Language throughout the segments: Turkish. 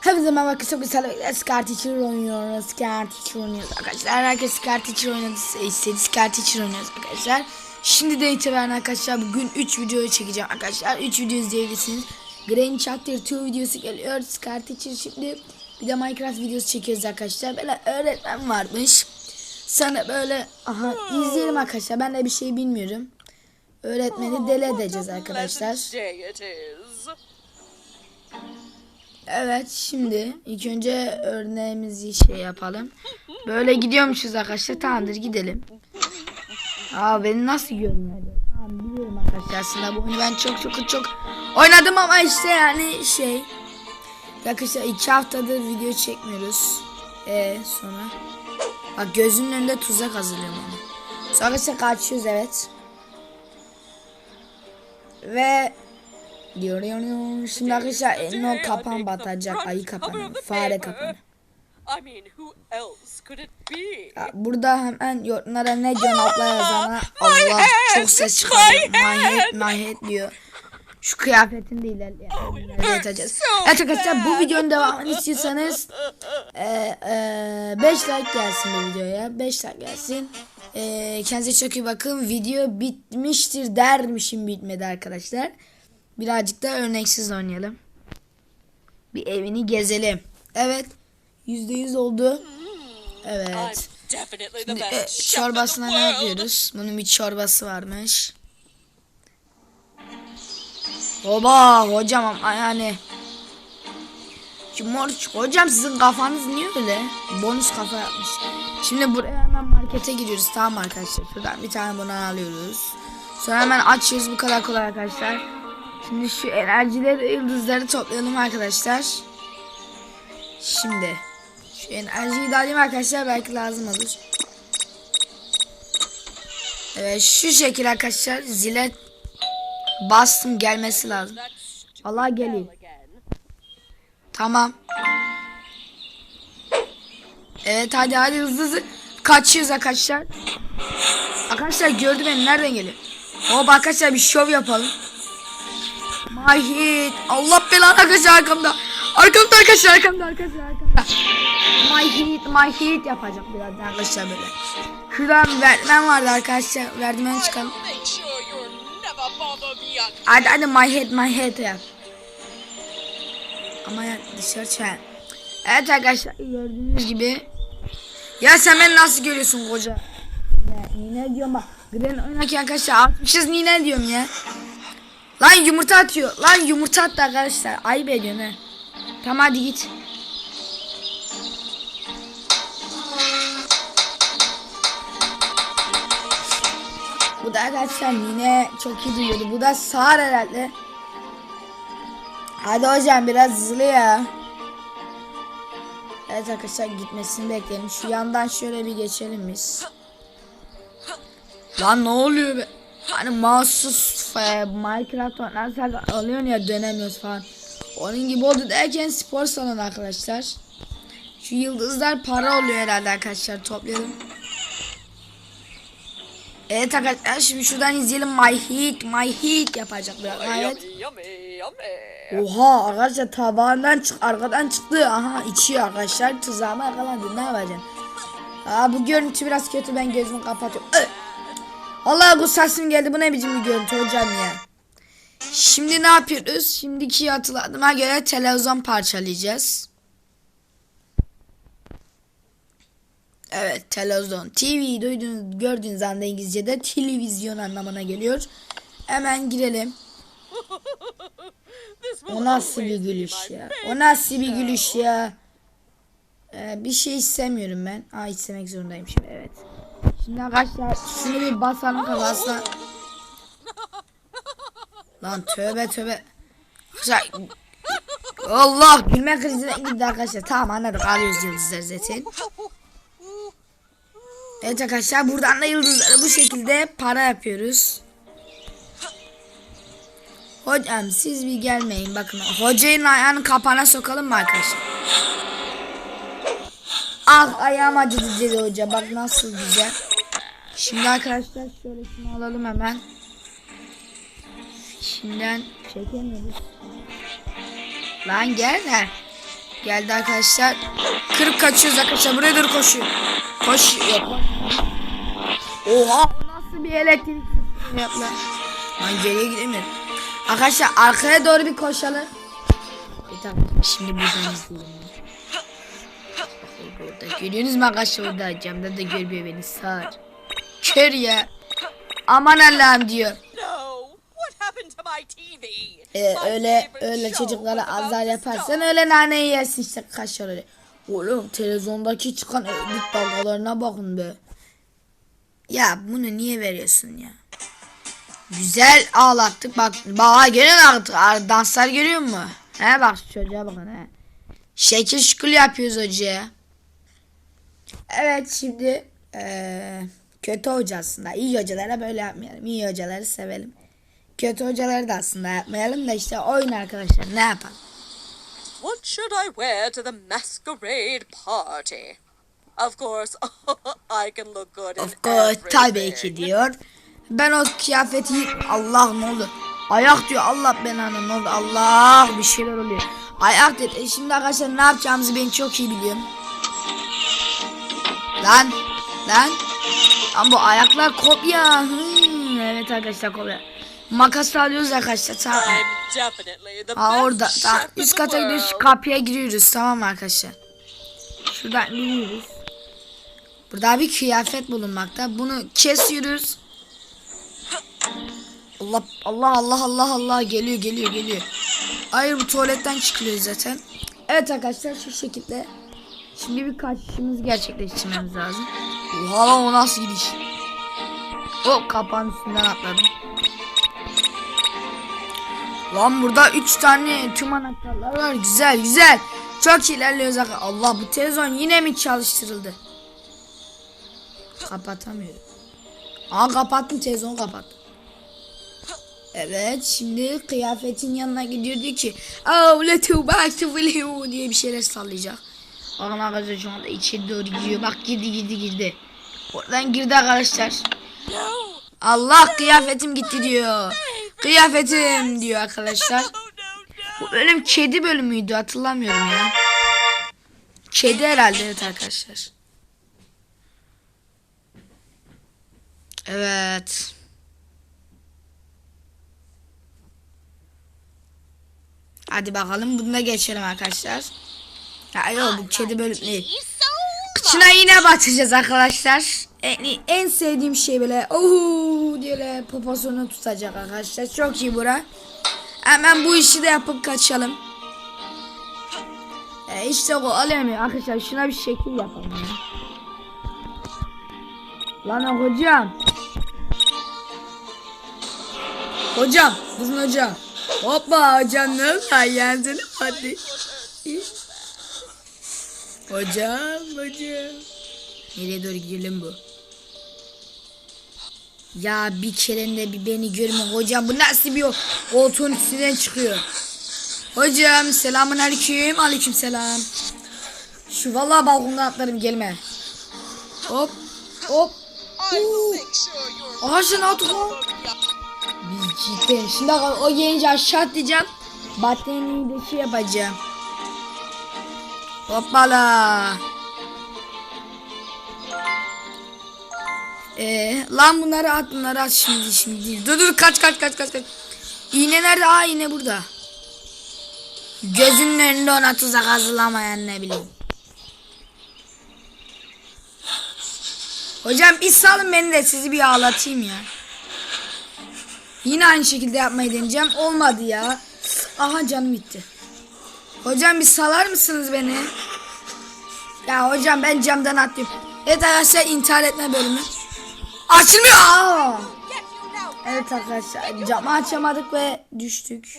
Hepinize merhaba arkadaşlar. Biz hala Scar Teacher oynuyoruz. Scar Teacher oynuyoruz arkadaşlar. Herkes Scar Teacher oynadıysa istedi. Scar Teacher oynuyoruz arkadaşlar. Şimdi de itibaren arkadaşlar bugün 3 video çekeceğim arkadaşlar. 3 video izleyebilirsiniz. Granny Chapter 2 videosu geliyor. Scar Teacher şimdi bir de Minecraft videosu çekiyoruz arkadaşlar. Böyle öğretmen varmış. Sana böyle aha izleyelim arkadaşlar. Ben de bir şey bilmiyorum. Öğretmeni deli edeceğiz arkadaşlar. Evet şimdi ilk önce örneğimizi şey yapalım. Böyle gidiyormuşuz arkadaşlar. Tamamdır gidelim. Aa beni nasıl görünüyor? Tamam biliyorum arkadaşlar aslında bu oyunu ben çok çok çok oynadım ama işte yani şey. Arkadaşlar iki haftadır video çekmiyoruz. Ee sonra. Bak gözünün önünde tuzak hazırlıyorum ama. Sonra arkadaşlar kaçıyoruz evet. Ve diyor diyor. Şimdi arkadaşlar elin o kapan batacak. Ayı kapanı. Fare kapanı. Ya Burada hemen yorumlara ne diyorsun abla yazana Allah çok ses çıkarıyor. Mahiyet mahiyet diyor. Şu kıyafetin de ilerleyelim. ilerleteceğiz. Evet arkadaşlar bu videonun devamını istiyorsanız 5 like gelsin bu videoya. 5 like gelsin. E, kendinize çok iyi bakın. Video bitmiştir dermişim bitmedi arkadaşlar. Birazcık da örneksiz oynayalım. Bir evini gezelim. Evet. %100 oldu. Evet. The E, çorbasına ne yapıyoruz? Bunun bir çorbası varmış. Oba hocam yani. Şu mor hocam sizin kafanız niye öyle? Bonus kafa yapmış. Şimdi buraya hemen markete giriyoruz tamam arkadaşlar. Şuradan bir tane bundan alıyoruz. Sonra hemen açıyoruz bu kadar kolay arkadaşlar. Şimdi şu enerjileri yıldızları toplayalım arkadaşlar. Şimdi şu enerjiyi de alayım arkadaşlar belki lazım olur. Evet şu şekil arkadaşlar zile bastım gelmesi lazım. Allah geliyor. Tamam. Evet hadi hadi hızlı hızlı. Kaçıyoruz arkadaşlar. Arkadaşlar gördü beni nereden geliyor? Hop arkadaşlar bir şov yapalım. My hit. Allah belanı arkadaşlar arkamda. Arkamda arkadaşlar arkamda arkadaşlar arkamda. My hit my hit yapacak biraz arkadaşlar böyle. Şuradan verdimen vardı arkadaşlar. Çıkalım. Bother me again. Hadi hadi my head yap. Ama ya dışarı çağır. Evet arkadaşlar gördüğünüz gibi. Ya sen beni nasıl görüyorsun koca? Ne, ne diyorum bak. Gren oynarken arkadaşlar atmışız nine diyorum ya. Lan yumurta atıyor. Lan yumurta attı arkadaşlar. Ayıp ediyorsun he. Tamam hadi git. Bu da arkadaşlar yine çok iyi duyuyordu. Bu da sağır herhalde. Hadi hocam biraz hızlı ya. Evet arkadaşlar gitmesini bekleyelim. Şu yandan şöyle bir geçelim biz. Lan ne oluyor be? Hani mahsus e, Minecraft oynarsak alıyorsun ya dönemiyoruz falan. Onun gibi oldu derken spor salonu arkadaşlar. Şu yıldızlar para oluyor herhalde arkadaşlar toplayalım. Evet arkadaşlar şimdi şuradan izleyelim My Hit My Hit yapacak biraz. Evet. Oha arkadaşlar tabağından çık arkadan çıktı. Aha içiyor arkadaşlar. Tuzağıma yakalandı. Ne yapacağım? Aa bu görüntü biraz kötü. Ben gözümü kapatıyorum. Ö! Allah bu sesim geldi. Bu ne biçim bir görüntü hocam ya. Şimdi ne yapıyoruz? Şimdiki hatırladığıma göre televizyon parçalayacağız. Evet televizyon. TV duyduğunuz gördüğünüz anda İngilizce'de televizyon anlamına geliyor. Hemen girelim. O nasıl bir gülüş ya? O nasıl bir gülüş ya? Ee, bir şey istemiyorum ben. Aa istemek zorundayım şimdi. Şimdi arkadaşlar şunu bir basalım kafasına. Lan tövbe tövbe. Arkadaşlar Allah gülme krizine gitti arkadaşlar. Tamam anladık alıyoruz yıldızları zaten. Evet arkadaşlar buradan da yıldızları bu şekilde para yapıyoruz. Hocam siz bir gelmeyin bakın. Hocanın ayağını kapana sokalım mı arkadaşlar? Ah ayağım acıdı dedi hoca. Bak nasıl güzel. Şimdi arkadaşlar şöyle şunu alalım hemen. Şimdiden çekemiyoruz. Lan gel ha. Geldi arkadaşlar. Kırıp kaçıyoruz arkadaşlar. Buraya doğru koşuyor. Koş. Yok. Oha. Nasıl bir elektrik sistemi yap lan. Geriye gidemiyorum. Arkadaşlar arkaya doğru bir koşalım. E tamam. Şimdi buradan izleyelim. Görüyorsunuz mu arkadaşlar orada camda da görmüyor beni sağır. Kör ya. Aman Allah'ım diyor. No. What happened to my TV? Ee, öyle öyle çocuklara azar yaparsan öyle naneyi yersin işte kaşar öyle. Oğlum televizyondaki çıkan evlilik dalgalarına bakın be. Ya bunu niye veriyorsun ya? Güzel ağlattık bak. Bak musun artık? Ar- Danslar görüyor musun? He bak çocuğa bakın he. Şekil şukul yapıyoruz hocaya. Evet şimdi eee, kötü hoca aslında. İyi hocalara böyle yapmayalım. İyi hocaları sevelim. Kötü hocaları da aslında yapmayalım da işte oyun arkadaşlar ne yapalım. What should I wear to the masquerade party? Of course, I can look good in Of course tabii ki diyor. Ben o kıyafeti Allah ne oldu? Ayak diyor Allah belanı ne oldu? Allah bir şeyler oluyor. Ayak dedi. E şimdi arkadaşlar ne yapacağımızı ben çok iyi biliyorum. Lan lan. Ama bu ayaklar kopya. Hmm, evet arkadaşlar kopya. Makas alıyoruz arkadaşlar tamam. best orada ta, chef in üst kata gidiyoruz kapıya giriyoruz tamam arkadaşlar? Şuradan giriyoruz. Burada bir kıyafet bulunmakta. Bunu kesiyoruz. Allah Allah Allah Allah Allah geliyor geliyor geliyor. Hayır bu tuvaletten çıkılıyor zaten. Evet arkadaşlar şu şekilde. Şimdi bir kaçışımızı gerçekleştirmemiz lazım. Oha lan o nasıl gidiş? O kapağın üstünden atladım. Lan burada 3 tane tüm anahtarlar var. Güzel güzel. Çok ilerliyoruz. Allah bu televizyon yine mi çalıştırıldı? Kapatamıyorum. Aa kapattım televizyonu kapat. Evet şimdi kıyafetin yanına gidiyor diyor ki Oh let's go back to Willow diye bir şeyler sallayacak. Bakın arkadaşlar şu anda içeri doğru gidiyor. Bak girdi girdi girdi. Oradan girdi arkadaşlar. Allah kıyafetim gitti diyor. Kıyafetim diyor arkadaşlar. Bu bölüm kedi bölümüydü hatırlamıyorum ya. Kedi herhalde evet arkadaşlar. Evet. Hadi bakalım bunda geçelim arkadaşlar. Ya yok bu kedi bölüm değil. Kıçına yine batacağız arkadaşlar. En, en sevdiğim şey böyle ooo diye poposunu tutacak arkadaşlar. Çok iyi bura. Hemen bu işi de yapıp kaçalım. E işte o alamıyor arkadaşlar. Şuna bir şekil yapalım ya. Lan hocam. Hocam. Kızın hocam. Hoppa hocam ne oldu? Geldin hadi. Hocam hocam. Nereye doğru gidelim bu? Ya bir kerende bir beni görme hocam bu nasıl bir? Koltuğun üstünden çıkıyor. Hocam selamun aleyküm. Aleyküm selam. Şu vallahi balkondan atlarım gelme. Hop hop. Ağaçın altı o. Biz cidden. Şimdi o gelince aşağı atlayacağım. Battaniyeyi de şey yapacağım. Hoppala. Ee, lan bunları at bunları at şimdi şimdi. Dur dur kaç kaç kaç kaç kaç. İğne nerede? Aa iğne burada. Gözünün önünde ona tuzak hazırlamayan ne bileyim. Hocam bir salın beni de sizi bir ağlatayım ya. Yine aynı şekilde yapmayı deneyeceğim. Olmadı ya. Aha canım gitti. Hocam bir salar mısınız beni? Ya hocam ben camdan atlıyorum. Evet arkadaşlar intihar etme bölümü. Açılmıyor. Aa! Evet arkadaşlar camı açamadık ve düştük.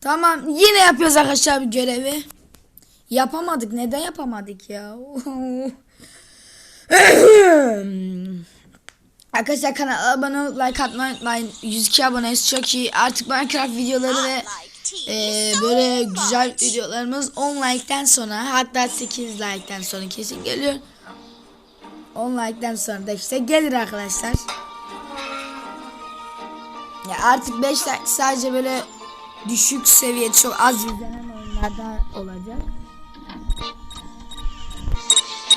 Tamam yine yapıyoruz arkadaşlar bir görevi. Yapamadık. Neden yapamadık ya? Arkadaşlar kanala abone olup like atmayı unutmayın. 102 aboneyiz çok iyi. Artık Minecraft videoları ve e, böyle güzel videolarımız 10 like'ten sonra hatta 8 like'ten sonra kesin geliyor. 10 like'ten sonra da işte gelir arkadaşlar. Ya artık 5 like sadece böyle düşük seviye çok az izlenen oyunlardan olacak.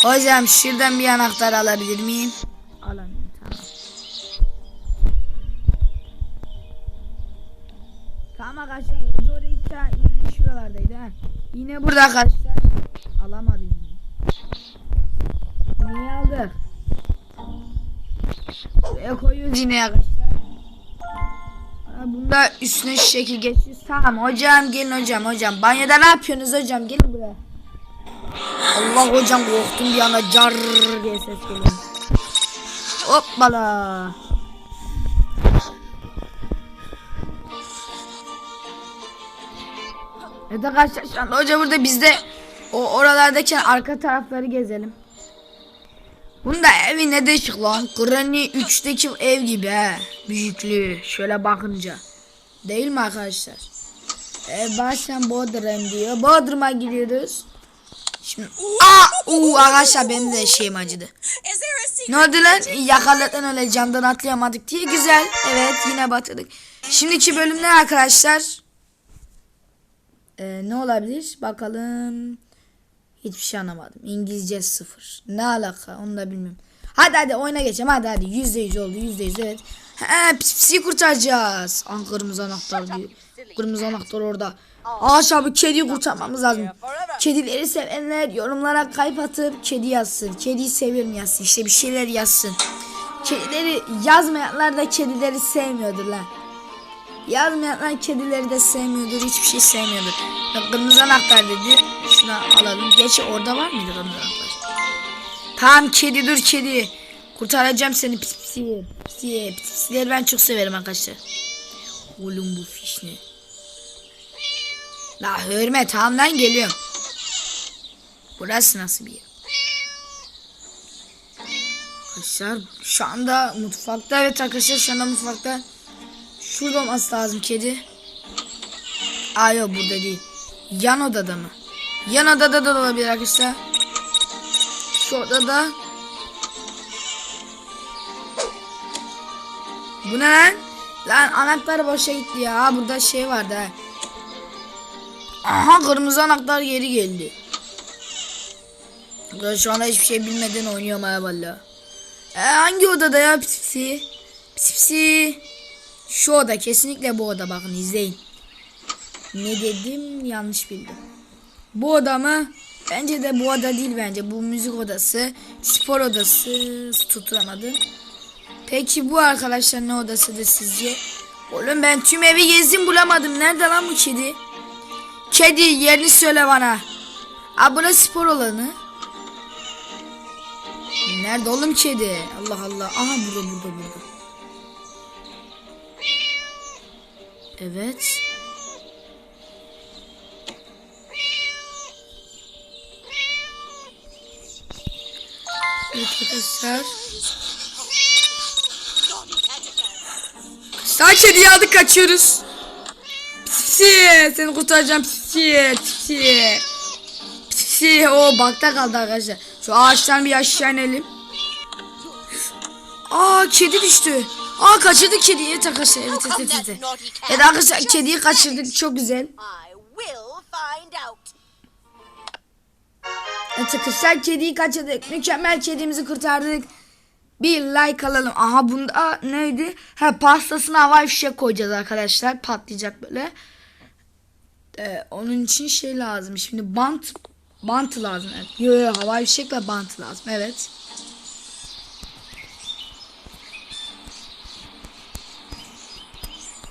Hocam şuradan bir anahtar alabilir miyim? Alamıyorum tamam. Tamam arkadaşlar ilk şuralardaydı ha. Yine burada arkadaşlar. Alamadım. Niye aldık? Buraya koyuyoruz yine arkadaşlar. Bunda üstüne şekil geçiyoruz. Tamam hocam gelin hocam hocam. Banyoda ne yapıyorsunuz hocam gelin buraya. Allah hocam korktum bir anda car diye ses geliyor. Hoppala. Evet arkadaşlar şu anda hoca burada bizde o oralardaki arka tarafları gezelim. Bunda evi ne değişik lan. Granny 3'teki ev gibi he. Büyüklüğü şöyle bakınca. Değil mi arkadaşlar? Ee, baştan Bodrum diyor. Bodrum'a gidiyoruz. Şimdi aa uu arkadaşlar benim de şeyim acıdı. Ne oldu lan? Yakaladan öyle camdan atlayamadık diye güzel. Evet yine batırdık. Şimdiki bölümler arkadaşlar. Ee, ne olabilir? Bakalım. Hiçbir şey anlamadım. İngilizce sıfır. Ne alaka onu da bilmiyorum. Hadi hadi oyuna geçelim hadi hadi. Yüzde yüz oldu yüzde yüz evet. He pis pisi kurtaracağız. An kırmızı anahtar diyor. Kırmızı anahtar orada. Aşağı bu kediyi kurtarmamız lazım. Kedileri sevenler yorumlara kalp atıp kedi yazsın. Kediyi seviyorum yazsın. İşte bir şeyler yazsın. Kedileri yazmayanlar da kedileri sevmiyordur lan. Yazmayanlar kedileri de sevmiyordur. Hiçbir şey sevmiyordur. Kırmızı anahtar dedi. Şunu alalım. Gerçi orada var mıydı kırmızı anahtar? Tamam kedi dur kedi. Kurtaracağım seni pis pisi. Pisi. Pis pisileri ben çok severim arkadaşlar. Oğlum bu fiş ne? La hürmet tamam lan geliyorum. Burası nasıl bir yer? Arkadaşlar şu anda mutfakta evet arkadaşlar şu anda mutfakta. Şurada olması lazım kedi. Aa yok burada değil. Yan odada mı? Yan odada da olabilir arkadaşlar. Şu odada. Bu ne lan? Lan anahtar boşa gitti ya. Burada şey vardı ha. Aha kırmızı anahtar geri geldi. Ben şu anda hiçbir şey bilmeden oynuyorum ha valla. E, hangi odada ya? Pisi pisi. Şu oda kesinlikle bu oda bakın izleyin. Ne dedim yanlış bildim. Bu oda mı? Bence de bu oda değil bence. Bu müzik odası, spor odası tutturamadım. Peki bu arkadaşlar ne odasıdır sizce? Oğlum ben tüm evi gezdim bulamadım. Nerede lan bu kedi? Kedi yerini söyle bana. Aa burası spor alanı. Nerede oğlum kedi? Allah Allah. Aha burada burada burada. Evet. Evet arkadaşlar. Sağ kediyi aldık kaçıyoruz. Pisi seni kurtaracağım pisi pisi. Pisi o bakta kaldı arkadaşlar. Şu ağaçtan bir aşağı inelim. Aa kedi düştü. Aa kaçırdık kediyi arkadaşlar. Evet evet evet. evet. Arkadaşlar kediyi kaçırdık çok güzel. Evet arkadaşlar kediyi kaçırdık. Mükemmel kedimizi kurtardık. Bir like alalım. Aha bunda neydi? Ha pastasına havai fişek koyacağız arkadaşlar. Patlayacak böyle. Ee, onun için şey lazım. Şimdi bant bant lazım. Evet. Yo yo havai fişek ve bant lazım. Evet.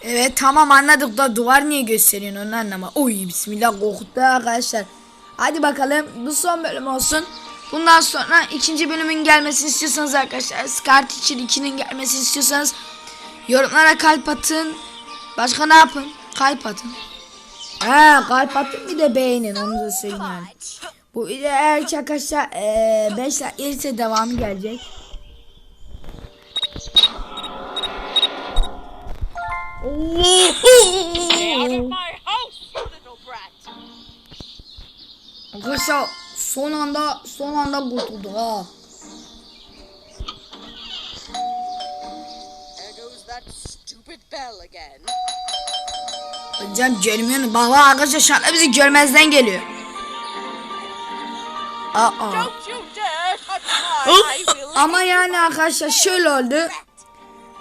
Evet tamam anladık da duvar niye gösteriyorsun onu anlama. Oy bismillah korkuttu arkadaşlar. Hadi bakalım bu son bölüm olsun. Bundan sonra ikinci bölümün gelmesini istiyorsanız arkadaşlar Scar Teacher 2'nin gelmesini istiyorsanız yorumlara kalp atın. Başka ne yapın? Kalp atın. Ha kalp atın bir de beğenin onu da söyleyeyim. Bu video eğer arkadaşlar 5 like gelirse devamı gelecek. Arkadaşlar son anda son anda kurtuldu ha. Can görmüyorsun. Bak bak arkadaşlar şu anda bizi görmezden geliyor. Aa. Ama yani arkadaşlar şöyle oldu.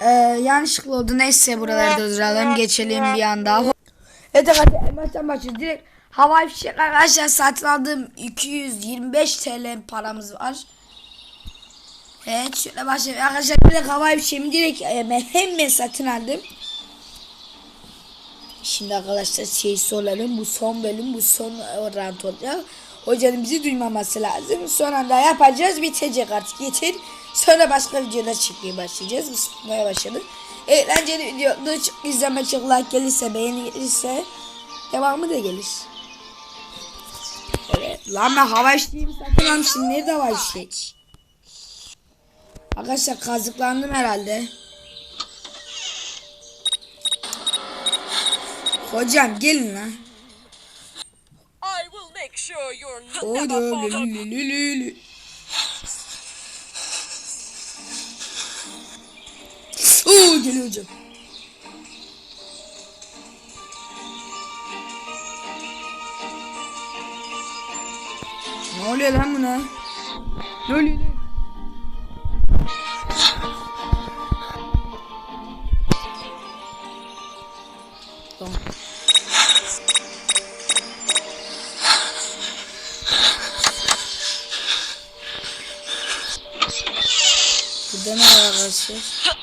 Ee, yanlışlıkla oldu. Neyse buraları durduralım. Geçelim bir anda. Evet arkadaşlar en baştan başlıyoruz. Direkt havai fişek arkadaşlar satın aldığım 225 TL paramız var. Evet şöyle başlayalım. Arkadaşlar direkt havai fişeğimi direkt hemen, hemen satın aldım. Şimdi arkadaşlar şey soralım. Bu son bölüm bu son e, rant olacak. Hocanın bizi duymaması lazım. Son anda yapacağız. Bitecek artık yeter. Sonra başka videolar çekmeye başlayacağız. Biz tutmaya başladık. Eğlenceli video. Çok izleme çok like gelirse beğeni gelirse devamı da gelir. Evet. Lan ben hava işleyeyim sakın almışım. Nerede hava işleyi? Arkadaşlar kazıklandım herhalde. Hocam gelin lan. I will make sure you're Oo geliyor. Ne oluyor lan buna? Ne oluyor lan? Burada ne var arkadaşlar?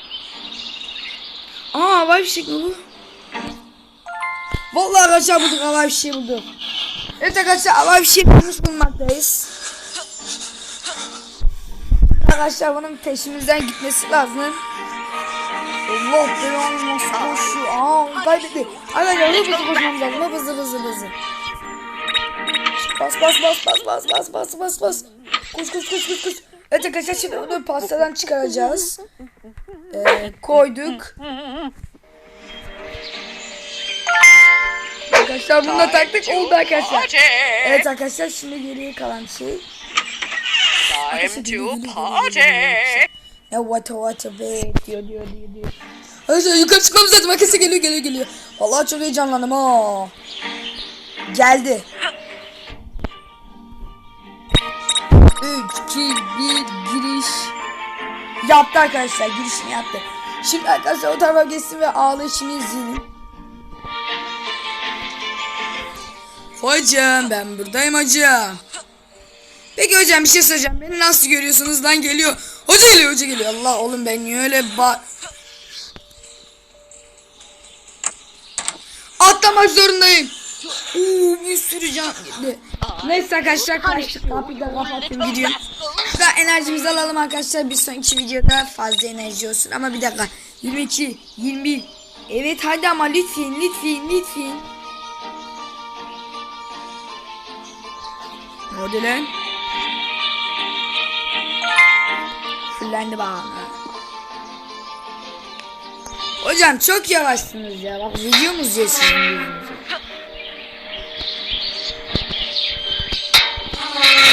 Havai fişek mi bu? Vallahi arkadaşlar bulduk havai fişeği bulduk. Evet arkadaşlar havai fişeği bulmuş bulmaktayız. Arkadaşlar bunun peşimizden gitmesi lazım. Allah belanı nasıl koşuyor? Aa kaybetti. Arkadaşlar hızlı hızlı koşmamız lazım. Hızlı hızlı hızlı. Bas bas bas bas bas bas bas bas bas. Koş koş koş koş koş. Evet arkadaşlar şimdi bunu pastadan çıkaracağız. Ee, koyduk. Arkadaşlar bunu da taktık oldu arkadaşlar. Evet arkadaşlar şimdi geriye kalan şey. Time to party. Ya what a what a be diyor diyor diyor diyor. Arkadaşlar yukarı çıkmamız lazım. Herkese geliyor geliyor geliyor. Vallahi çok heyecanlandım ha. Geldi. 3, 2, 1 giriş. Yaptı arkadaşlar girişini yaptı. Şimdi arkadaşlar o tarafa geçsin ve ağlayışını izleyelim. Hocam ben buradayım hocam. Peki hocam bir şey söyleyeceğim. Beni nasıl görüyorsunuz lan geliyor. Hoca geliyor hoca geliyor. Allah oğlum ben niye öyle ba... Atlamak zorundayım. Oo, bir sürü can gitti. Neyse arkadaşlar kaçtık. Kapıyı da kapattım gidiyorum. Daha enerjimizi alalım arkadaşlar. Bir sonraki videoda fazla enerji olsun. Ama bir dakika. 22, 21. Evet hadi ama lütfen lütfen lütfen. Oldu lan? Fullendi bana. Hocam çok yavaşsınız ya. Bak video mu izliyorsunuz yüzünüzü?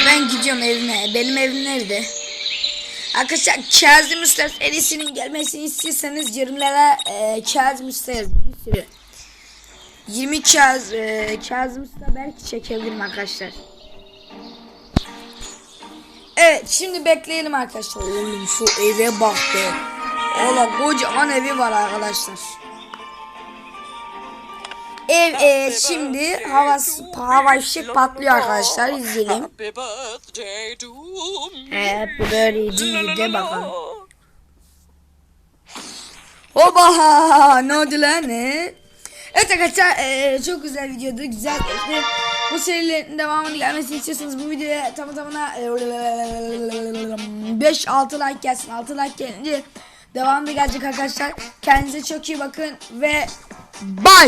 Ben gidiyorum evime. Benim evim nerede? Arkadaşlar Kazım Usta serisinin gelmesini istiyorsanız yorumlara e, Kazım yazın. Bir sürü. 20 Kaz, e, Kazım Usta belki çekebilirim arkadaşlar. Evet şimdi bekleyelim arkadaşlar. Oğlum şu eve bak be. Oğlum kocaman evi var arkadaşlar. Ev e, şimdi havası hava fişek patlıyor arkadaşlar izleyelim. Evet bu böyle de bakalım. Oba ne oldu lan ne? Evet arkadaşlar eee, çok güzel videodu güzel geçti. Bu serilerin devamını gelmesini istiyorsanız bu videoya tamı tamına 5-6 like gelsin 6 like gelince devamı gelecek arkadaşlar. Kendinize çok iyi bakın ve bye.